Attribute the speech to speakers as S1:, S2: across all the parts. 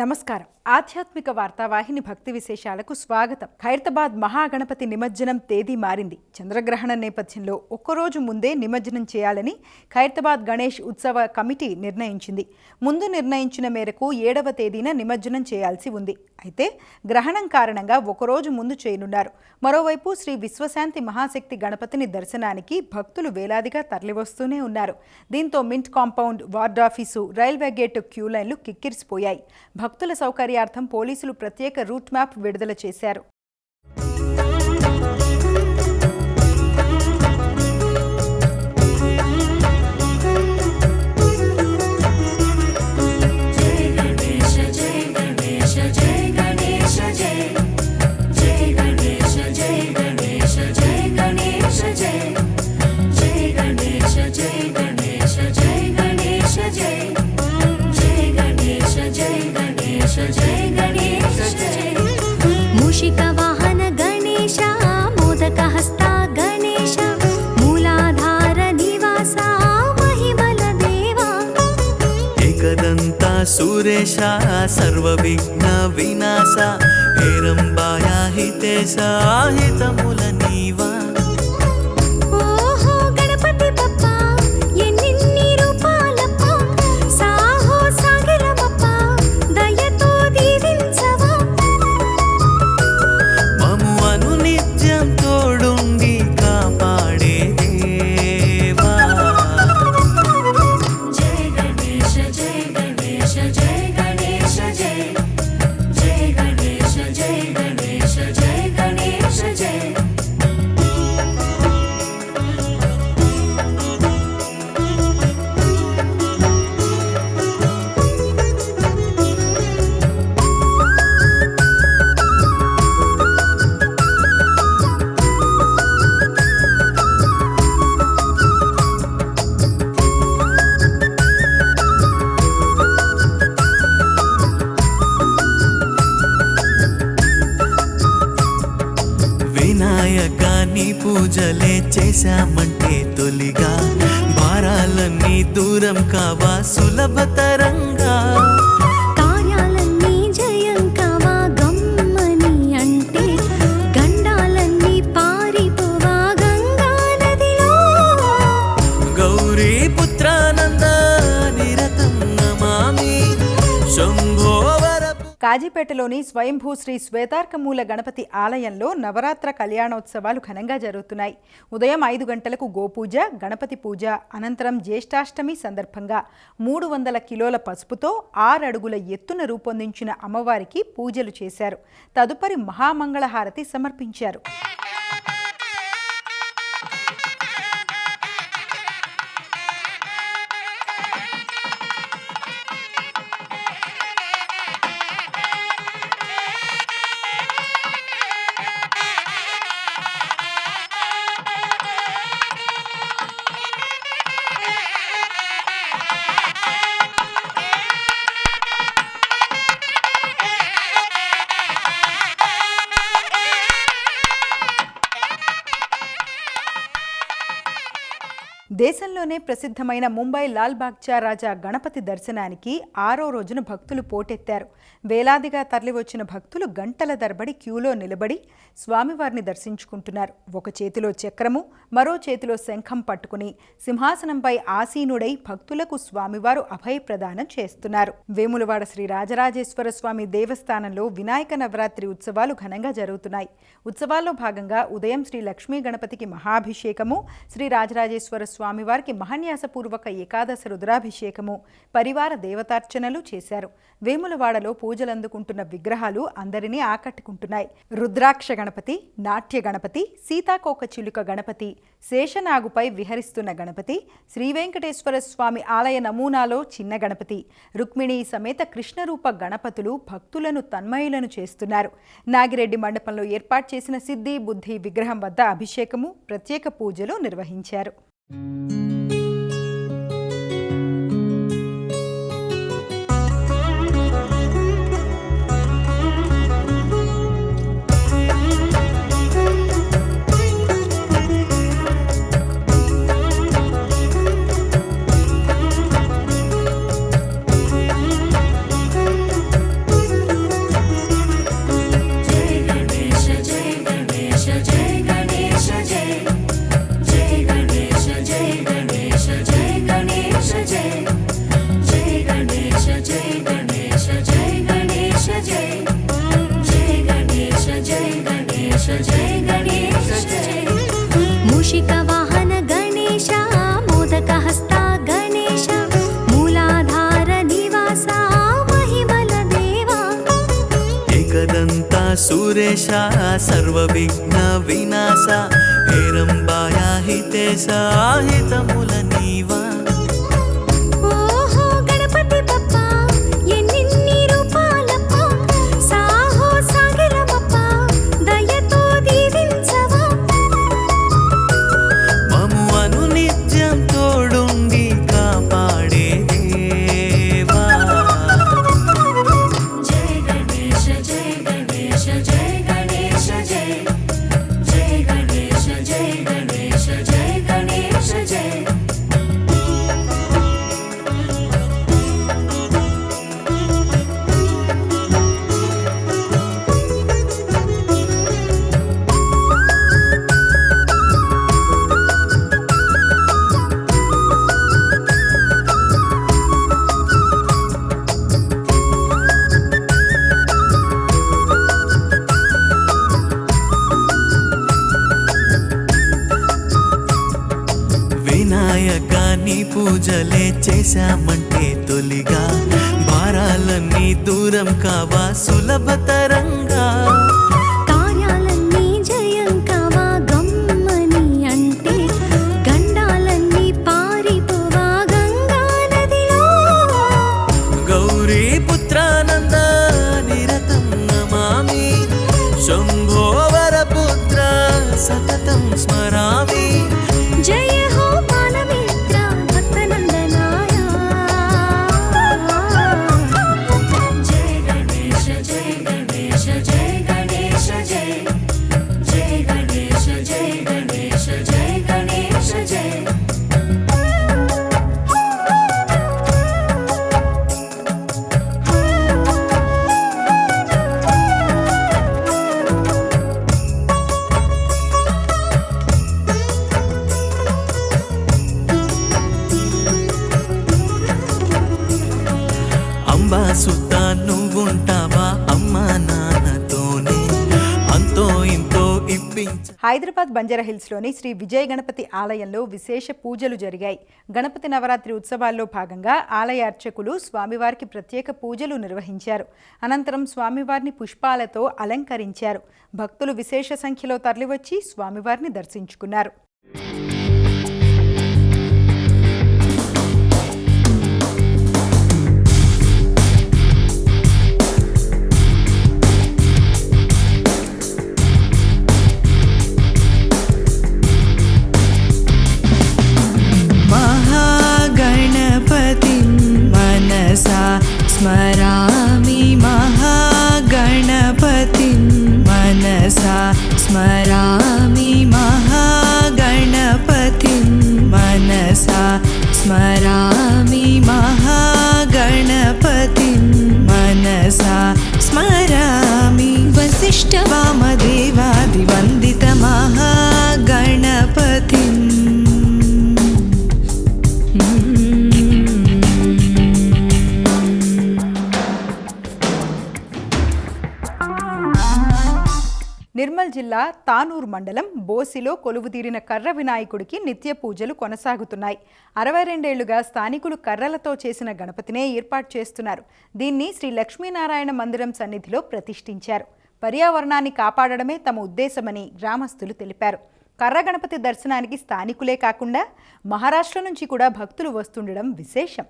S1: నమస్కారం. ఆధ్యాత్మిక వార్తావాహిని భక్తి విశేషాలకు స్వాగతం. ఖైరతాబాద్ మహాగణపతి నిమజ్జనం తేదీ మారింది. చంద్రగ్రహణ నేపథ్యంలో ఒక్కరోజు ముందే నిమజ్జనం చేయాలని ఖైరతాబాద్ గణేష్ ఉత్సవ కమిటీ నిర్ణయించింది. ముందు నిర్ణయించిన మేరకు ఏడవ తేదీన నిమజ్జనం చేయాల్సి ఉంది. అయితే గ్రహణం కారణంగా ఒకరోజు ముందు చేయనున్నారు. మరోవైపు శ్రీ విశ్వశాంతి మహాశక్తి గణపతిని దర్శనానికి భక్తులు వేలాదిగా తరలివస్తూనే ఉన్నారు. దీంతో mint compound ward office railway gate queue లైన్లు కిక్కిరిసిపోయాయి. భక్తుల సౌకర్యార్థం పోలీసులు ప్రత్యేక రూట్ మ్యాప్ విడుదల చేశారు.
S2: పూజలే శంభోవరపు
S1: స్వయంభూ శ్రీ శ్వేతార్కమూల గణపతి ఆలయంలో నవరాత్ర కళ్యాణోత్సవాలు ఘనంగా జరుగుతున్నాయి. ఉదయం ఐదు గంటలకు గోపూజ గణపతి పూజ అనంతరం జ్యేష్ఠాష్టమి సందర్భంగా మూడు వందల కిలోల పసుపుతో ఆరడుగుల ఎత్తున రూపొందించిన అమ్మవారికి పూజలు చేశారు. తదుపరి మహామంగళహారతి సమర్పించారు. దేశంలోనే ప్రసిద్ధమైన ముంబై లాల్ బాగ్చా రాజా గణపతి దర్శనానికి ఆరో రోజున భక్తులు పోటెత్తారు. వేలాదిగా తరలివచ్చిన భక్తులు గంటల తరబడి క్యూలో నిలబడి స్వామివారిని దర్శించుకుంటున్నారు. ఒక చేతిలో చక్రము మరో చేతిలో శంఖం పట్టుకుని సింహాసనంపై ఆసీనుడై భక్తులకు స్వామివారు అభయ ప్రదానం చేస్తున్నారు. వేములవాడ శ్రీ రాజరాజేశ్వర స్వామి దేవస్థానంలో వినాయక నవరాత్రి ఉత్సవాలు ఘనంగా జరుగుతున్నాయి. ఉత్సవాల్లో భాగంగా ఉదయం శ్రీ లక్ష్మీ గణపతికి మహాభిషేకము శ్రీ రాజరాజేశ్వర స్వామి స్వామివారికి మహాన్యాసపూర్వక ఏకాదశ రుద్రాభిషేకము పరివార దేవతార్చనలు చేశారు. వేములవాడలో పూజలందుకుంటున్న విగ్రహాలు అందరినీ ఆకట్టుకుంటున్నాయి. రుద్రాక్ష గణపతి నాట్య గణపతి సీతాకోక చిలుక గణపతి శేషనాగుపై విహరిస్తున్న గణపతి శ్రీ వెంకటేశ్వర స్వామి ఆలయ నమూనాలో చిన్న గణపతి రుక్మిణి సమేత కృష్ణరూప గణపతులు భక్తులను తన్మయులను చేస్తున్నారు. నాగిరెడ్డి మండపంలో ఏర్పాటు చేసిన సిద్ధి బుద్ధి విగ్రహం వద్ద అభిషేకము ప్రత్యేక పూజలు నిర్వహించారు.
S2: Música పూజలే చేశామంటే తొలిగా. భారాలన్నీ దూరం కావా సులభతరం?
S1: హైదరాబాద్ బంజారాహిల్స్లోని శ్రీ విజయ గణపతి ఆలయంలో విశేష పూజలు జరిగాయి. గణపతి నవరాత్రి ఉత్సవాల్లో భాగంగా ఆలయ అర్చకులు స్వామివారికి ప్రత్యేక పూజలు నిర్వహించారు. అనంతరం స్వామివారిని పుష్పాలతో అలంకరించారు. భక్తులు విశేష సంఖ్యలో తరలివచ్చి స్వామివారిని దర్శించుకున్నారు.
S3: वसिष्ठवामदेवादिवन्दितमहागणपतिम्
S1: నిర్మల్ జిల్లా తానూర్ మండలం బోసిలో కొలువుదీరిన కర్ర వినాయకుడికి నిత్య పూజలు కొనసాగుతున్నాయి అరవై రెండేళ్లుగా స్థానికులు కర్రలతో చేసిన గణపతినే ఏర్పాటు చేస్తున్నారు దీన్ని శ్రీ లక్ష్మీనారాయణ మందిరం సన్నిధిలో ప్రతిష్ఠించారు పర్యావరణాన్ని కాపాడడమే తమ ఉద్దేశమని గ్రామస్తులు తెలిపారు. కర్ర గణపతి దర్శనానికి స్థానికులే కాకుండా మహారాష్ట్ర నుంచి కూడా భక్తులు వస్తుండడం విశేషం.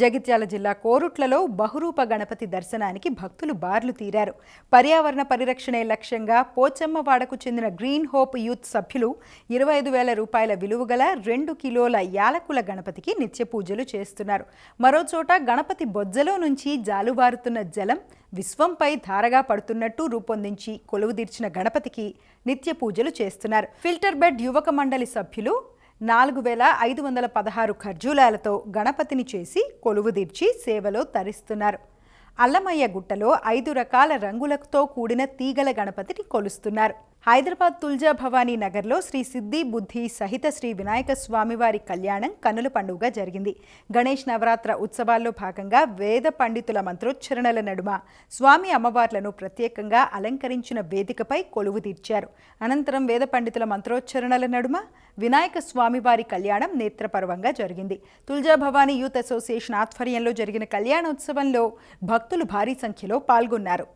S1: జగిత్యాల జిల్లా కోరుట్లలో బహురూప గణపతి దర్శనానికి భక్తులు బార్లు తీరారు. పర్యావరణ పరిరక్షణే లక్ష్యంగా పోచమ్మవాడకు చెందిన గ్రీన్ హోప్ యూత్ సభ్యులు ఇరవై ఐదు వేల రూపాయల విలువగల రెండు కిలోల యాలకుల గణపతికి నిత్య పూజలు చేస్తున్నారు. మరోచోట గణపతి బొజ్జలో నుంచి జాలువారుతున్న జలం విశ్వంపై ధారగా పడుతున్నట్టు రూపొందించి కొలువుదీర్చిన గణపతికి నిత్య పూజలు చేస్తున్నారు. ఫిల్టర్ బెడ్ యువక మండలి సభ్యులు నాలుగు వేల ఐదు వందల పదహారు ఖర్జూలాలతో గణపతిని చేసి కొలువుదీర్చి సేవలో తరిస్తున్నారు. అల్లమయ్య గుట్టలో ఐదు రకాల రంగులతో కూడిన తీగల గణపతిని కొలుస్తున్నారు. హైదరాబాద్ తుల్జా భవానీ నగర్లో శ్రీ సిద్ధి బుద్ధి సహిత శ్రీ వినాయక స్వామివారి కళ్యాణం కన్నుల పండుగ జరిగింది. గణేష్ నవరాత్ర ఉత్సవాల్లో భాగంగా వేద పండితుల మంత్రోచ్చరణల నడుమ స్వామి అమ్మవార్లను ప్రత్యేకంగా అలంకరించిన వేదికపై కొలువు తీర్చారు. అనంతరం వేద పండితుల మంత్రోచ్చరణల నడుమ వినాయక స్వామివారి కళ్యాణం నేత్రపర్వంగా జరిగింది. తుల్జా భవానీ యూత్ అసోసియేషన్ ఆధ్వర్యంలో జరిగిన కళ్యాణోత్సవంలో భక్తులు భారీ సంఖ్యలో పాల్గొన్నారు.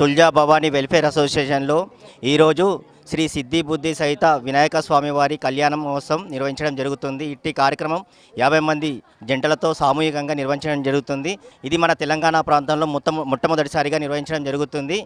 S4: తుల్జా భవానీ వెల్ఫేర్ అసోసియేషన్లో ఈరోజు శ్రీ సిద్ధి బుద్ధి సహిత వినాయక స్వామి వారి కళ్యాణ మహోత్సవం నిర్వహించడం జరుగుతుంది. ఇట్టి కార్యక్రమం యాభై మంది జంటలతో సామూహికంగా నిర్వహించడం జరుగుతుంది. ఇది మన తెలంగాణ ప్రాంతంలో మొత్తం మొట్టమొదటిసారిగా నిర్వహించడం జరుగుతుంది.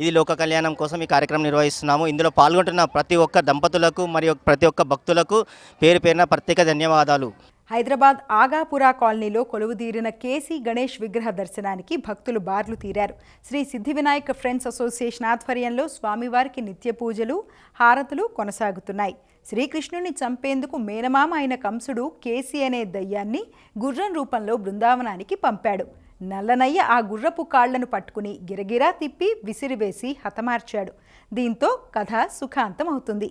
S4: ఇది లోక కళ్యాణం కోసం ఈ కార్యక్రమం నిర్వహిస్తున్నాము. ఇందులో పాల్గొంటున్న ప్రతి ఒక్క దంపతులకు మరియు ప్రతి ఒక్క భక్తులకు పేరు పేరున ప్రత్యేక ధన్యవాదాలు.
S1: హైదరాబాద్ ఆగాపురా కాలనీలో కొలువుదీరిన కేసీ గణేష్ విగ్రహ దర్శనానికి భక్తులు బార్లు తీరారు. శ్రీ సిద్ధి వినాయక ఫ్రెండ్స్ అసోసియేషన్ ఆధ్వర్యంలో స్వామివారికి నిత్య పూజలు హారతులు కొనసాగుతున్నాయి. శ్రీకృష్ణుని చంపేందుకు మేనమామ అయిన కంసుడు కేసీ అనే దయ్యాన్ని గుర్రం రూపంలో బృందావనానికి పంపాడు. నల్లనయ్య ఆ గుర్రపు కాళ్ళను పట్టుకుని గిరగిరా తిప్పి విసిరివేసి హతమార్చాడు. దీంతో కథ సుఖాంతం అవుతుంది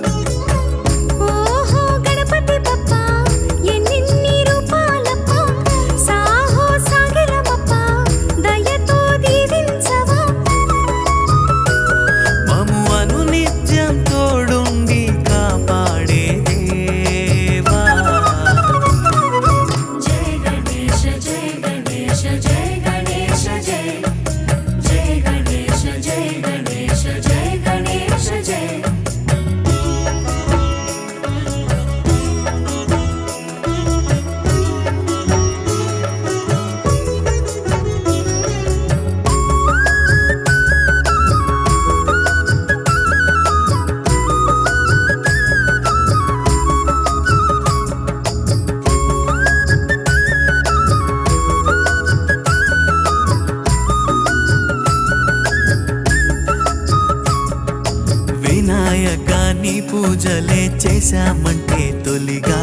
S2: చేశామంటే తొలిగా.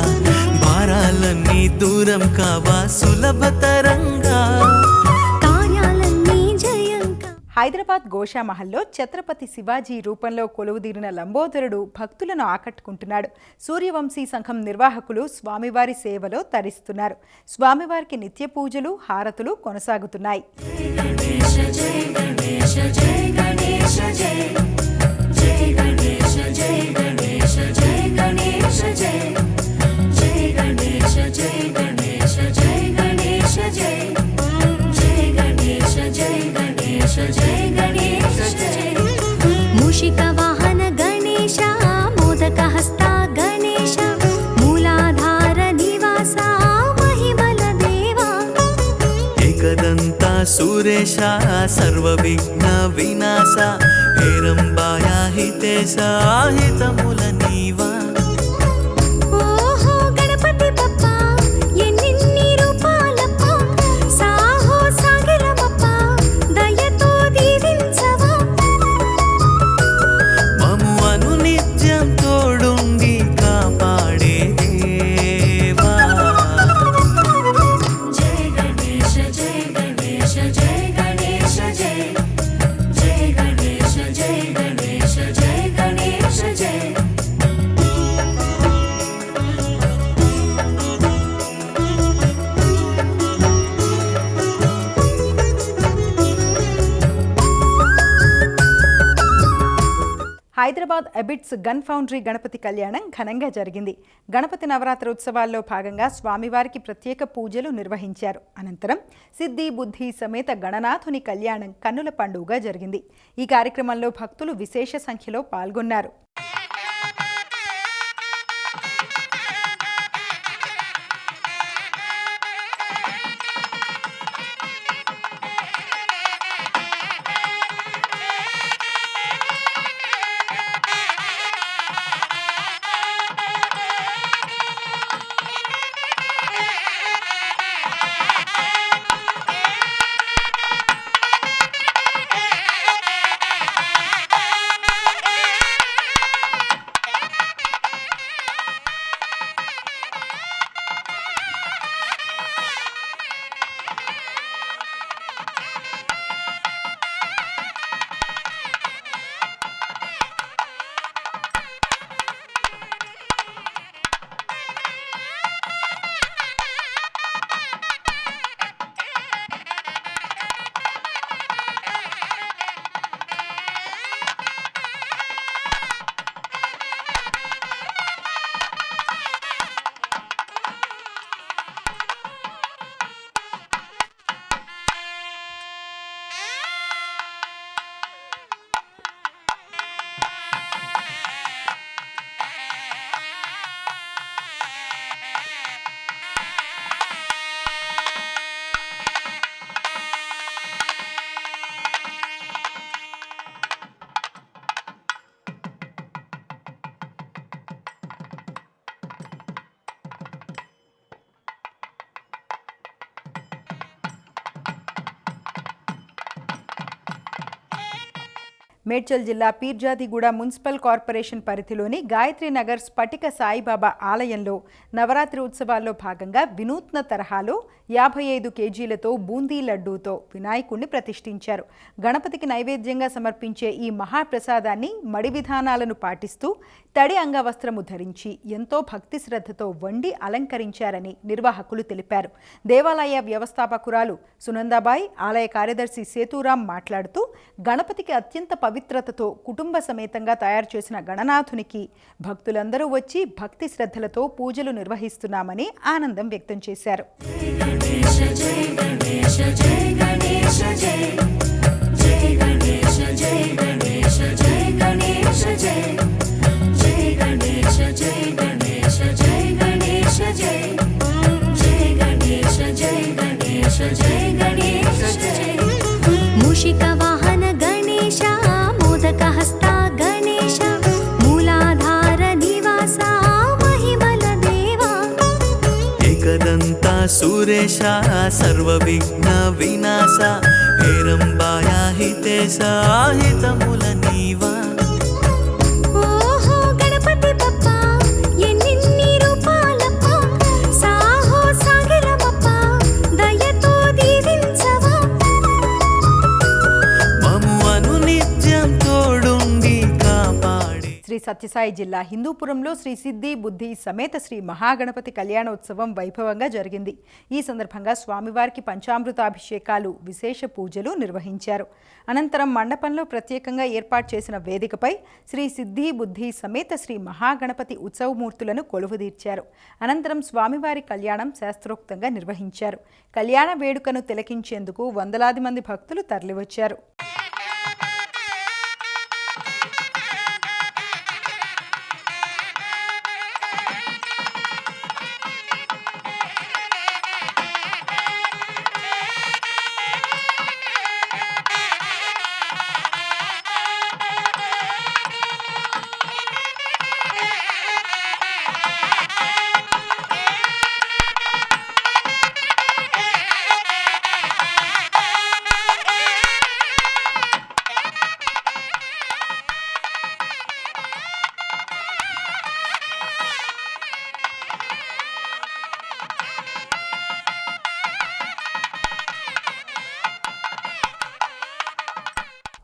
S2: భారాలన్నీ దూరం కావా సులభతరంగా
S1: హైదరాబాద్ గోషామహల్లో ఛత్రపతి శివాజీ రూపంలో కొలువుదీరిన లంబోదరుడు భక్తులను ఆకట్టుకుంటున్నాడు. సూర్యవంశీ సంఘం నిర్వాహకులు స్వామివారి సేవలో తరిస్తున్నారు. స్వామివారికి నిత్య పూజలు హారతులు కొనసాగుతున్నాయి.
S2: సర్వ విఘ్న వినాశ హేరంబాయా
S5: హితే
S1: సాహితముల ఎబిట్స్ గన్ ఫౌండరీ గణపతి కళ్యాణం ఘనంగా జరిగింది. గణపతి నవరాత్రి ఉత్సవాల్లో భాగంగా స్వామివారికి ప్రత్యేక పూజలు నిర్వహించారు. అనంతరం సిద్ధి బుద్ధి సమేత గణనాథుని కళ్యాణం కన్నుల పండుగగా జరిగింది. ఈ కార్యక్రమంలో భక్తులు విశేష సంఖ్యలో పాల్గొన్నారు. మేడ్చల్ జిల్లా పీర్జాదిగూడ మున్సిపల్ కార్పొరేషన్ పరిధిలోని గాయత్రి నగర్ స్ఫటిక సాయిబాబా ఆలయంలో నవరాత్రి ఉత్సవాల్లో భాగంగా వినూత్న తరహాలో యాభై ఐదు కేజీలతో బూందీ లడ్డూతో వినాయకుణ్ణి ప్రతిష్ఠించారు. గణపతికి నైవేద్యంగా సమర్పించే ఈ మహాప్రసాదాన్ని మడి విధానాలను పాటిస్తూ తడి అంగవస్త్రము ధరించి ఎంతో భక్తి శ్రద్ధతో వండి అలంకరించారని నిర్వాహకులు తెలిపారు. దేవాలయ వ్యవస్థాపకురాలు సునందాబాయ్ ఆలయ కార్యదర్శి సేతురాం మాట్లాడుతూ గణపతికి అత్యంత పవిత్రతతో కుటుంబ సమేతంగా తయారు చేసిన గణనాథునికి భక్తులందరూ వచ్చి భక్తి శ్రద్ధలతో పూజలు నిర్వహిస్తున్నామని ఆనందం వ్యక్తం చేశారు
S5: జై
S2: జగదంత సురేశ సర్వ విఘ్న వినాశ హేరంబాయ హితే సాహితముల నీవా.
S1: సత్యసాయి జిల్లా హిందూపురంలో శ్రీ సిద్ధి బుద్ధి సమేత శ్రీ మహాగణపతి కళ్యాణోత్సవం వైభవంగా జరిగింది. ఈ సందర్భంగా స్వామివారికి పంచామృతాభిషేకాలు విశేష పూజలు నిర్వహించారు. అనంతరం మండపంలో ప్రత్యేకంగా ఏర్పాటు చేసిన వేదికపై శ్రీ సిద్ధి బుద్ధి సమేత శ్రీ మహాగణపతి ఉత్సవమూర్తులను కొలువుదీర్చారు. అనంతరం స్వామివారి కళ్యాణం శాస్త్రోక్తంగా నిర్వహించారు. కళ్యాణ వేడుకను తిలకించేందుకు వందలాది మంది భక్తులు తరలివచ్చారు.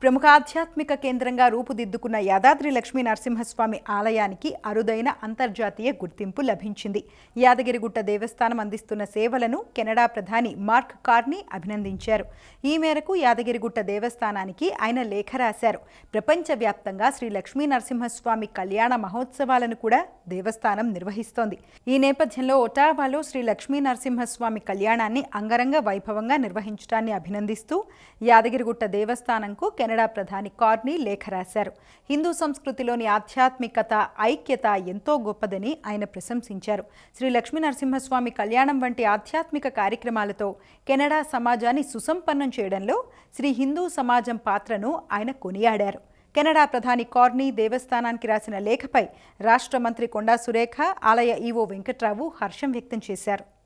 S1: ప్రముఖ ఆధ్యాత్మిక కేంద్రంగా రూపుదిద్దుకున్న యాదాద్రి లక్ష్మీ నరసింహస్వామి ఆలయానికి అరుదైన అంతర్జాతీయ గుర్తింపు లభించింది. యాదగిరిగుట్ట దేవస్థానం అందిస్తున్న సేవలను కెనడా ప్రధాని మార్క్ కార్నీ అభినందించారు. ఈ మేరకు యాదగిరిగుట్ట దేవస్థానానికి ఆయన లేఖ రాశారు. ప్రపంచవ్యాప్తంగా శ్రీ లక్ష్మీ నరసింహస్వామి కళ్యాణ మహోత్సవాలను కూడా దేవస్థానం నిర్వహిస్తోంది. ఈ నేపథ్యంలో ఒటావాలో శ్రీ లక్ష్మీ నరసింహస్వామి కళ్యాణాన్ని అంగరంగ వైభవంగా నిర్వహించడాన్ని అభినందిస్తూ యాదగిరిగుట్ట దేవస్థానంకు కెనడా కెనడా ప్రధాని కార్నీ లేఖ రాశారు హిందూ సంస్కృతిలోని ఆధ్యాత్మికత ఐక్యత ఎంతో గొప్పదని ఆయన ప్రశంసించారు. శ్రీ లక్ష్మీ నరసింహస్వామి కళ్యాణం వంటి ఆధ్యాత్మిక కార్యక్రమాలతో కెనడా సమాజాన్ని సుసంపన్నం చేయడంలో శ్రీ హిందూ సమాజం పాత్రను ఆయన కొనియాడారు. కెనడా ప్రధాని కార్నీ దేవస్థానానికి రాసిన లేఖపై రాష్ట్ర మంత్రి కొండా సురేఖ ఆలయ ఈవో వెంకట్రావు హర్షం వ్యక్తం చేశారు.